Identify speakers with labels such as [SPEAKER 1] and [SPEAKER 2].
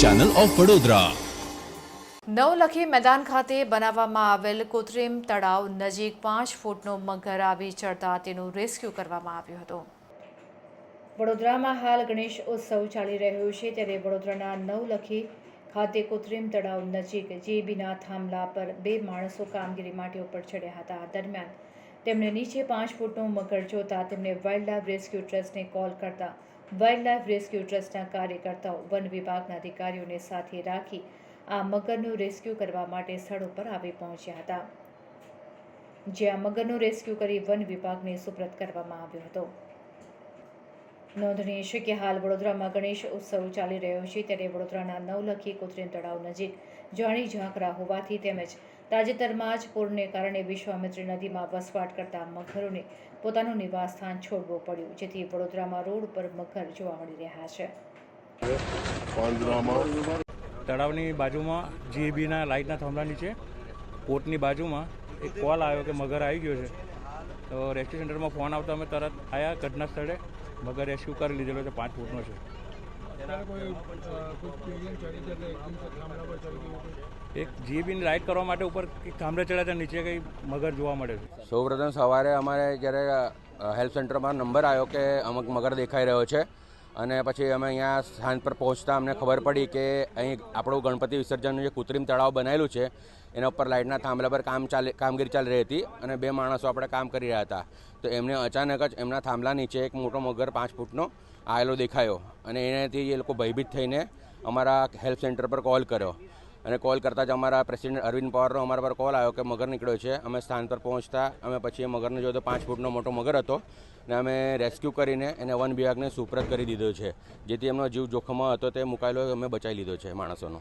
[SPEAKER 1] Channel of Vadodara
[SPEAKER 2] Navlakhi મેદાન ખાતે બનાવવામાં આવેલ કૃત્રિમ તળાવ નજીક પાંચ ફૂટનો મગર આવી ચડતા તેનું રેસ્ક્યુ કરવામાં આવ્યું હતું. વડોદરામાં હાલ ગણેશ ઉત્સવ ચાલી રહ્યો છે ત્યારે વડોદરાના નવલખી ખાતે કૃત્રિમ તળાવ નજીક જેબીના થાંભલા પર બે માણસો કામગીરી માટે ઉપર ચડ્યા હતા. દરમિયાન તેમણે નીચે પાંચ ફૂટનો મગર જોતા તેમણે વાઇલ્ડ લાઇફ રેસ્ક્યુ ટ્રસ્ટને કોલ કરતા વાઇલ્ડ લાઇફ રેસ્ક્યુ ટ્રસ્ટના કાર્યકર્તાઓ વન વિભાગના અધિકારીઓને સાથે રાખી આ મગરનું રેસ્ક્યુ કરવા માટે સ્થળ ઉપર આવી પહોંચ્યા હતા, જ્યાં મગરનું રેસ્ક્યુ કરી વન વિભાગને સુપ્રત કરવામાં આવ્યો હતો. નોંધનીય છે કે હાલ વડોદરામાં ગણેશ ઉત્સવ ચાલી રહ્યો છે, ત્યારે વડોદરાના નવલખી કૃત્રિમ તળાવ નજીક જાણી ઝાંખરા હોવાથી તેમજ તાજેતરમાં જ પૂરને કારણે વિશ્વામિત્રી નદીમાં વસવાટ કરતા મગરોને પોતાનું નિવાસસ્થાન છોડવું પડ્યું જેથી વડોદરામાં રોડ ઉપર મગર જોવા મળી રહ્યા છે.
[SPEAKER 3] તળાવની બાજુમાં જીએબીના લાઇટના થાંભલા નીચે કોર્ટની બાજુમાં એક કોલ આવ્યો કે મગર આવી ગયો છે. તો રેસ્ક્યુ સેન્ટરમાં ફોન આવતો અમે તરત આવ્યા ઘટના સ્થળે મગર રેસ્ક્યુ કરી લીધેલો છે પાંચ ફૂટનો છે. એક જીબીની રાઈડ કરવા માટે ઉપર કામરે ચડ્યા હતા નીચે કંઈ મગર જોવા મળે છે?
[SPEAKER 4] સૌપ્રથમ સવારે અમારે જ્યારે હેલ્થ સેન્ટરમાં નંબર આવ્યો કે અમુક મગર દેખાઈ રહ્યો છે અને પછી અમે અહીંયા સ્થાન પર પહોંચતા અમને ખબર પડી કે અહીં આપણું ગણપતિ વિસર્જનનું જે કૃત્રિમ તળાવ બનાવેલું છે, એના ઉપર લાઇટના થાંભલા પર કામ ચાલે, કામગીરી ચાલી રહી હતી અને બે માણસો આપણે કામ કરી રહ્યા હતા. તો એમને અચાનક જ એમના થાંભલા નીચે એક મોટો મગર પાંચ ફૂટનો આવેલો દેખાયો અને એનાથી એ લોકો ભયભીત થઈને અમારા હેલ્થ સેન્ટર પર કોલ કર્યો. અને કોલ કરતાં જ અમારા પ્રેસિડેન્ટ અરવિંદ પવારનો અમારા પર કોલ આવ્યો કે મગર નીકળ્યો છે. અમે સ્થાન પર પહોંચતા, અમે પછી એ મગરને જોયો તો પાંચ ફૂટનો મોટો મગર હતો ને અમે રેસ્ક્યુ કરીને એને વન વિભાગને સુપ્રત કરી દીધો છે. જેથી એમનો જીવ જોખમમાં હતો, તે મુકાયેલો અમે બચાવી લીધો છે માણસોનો.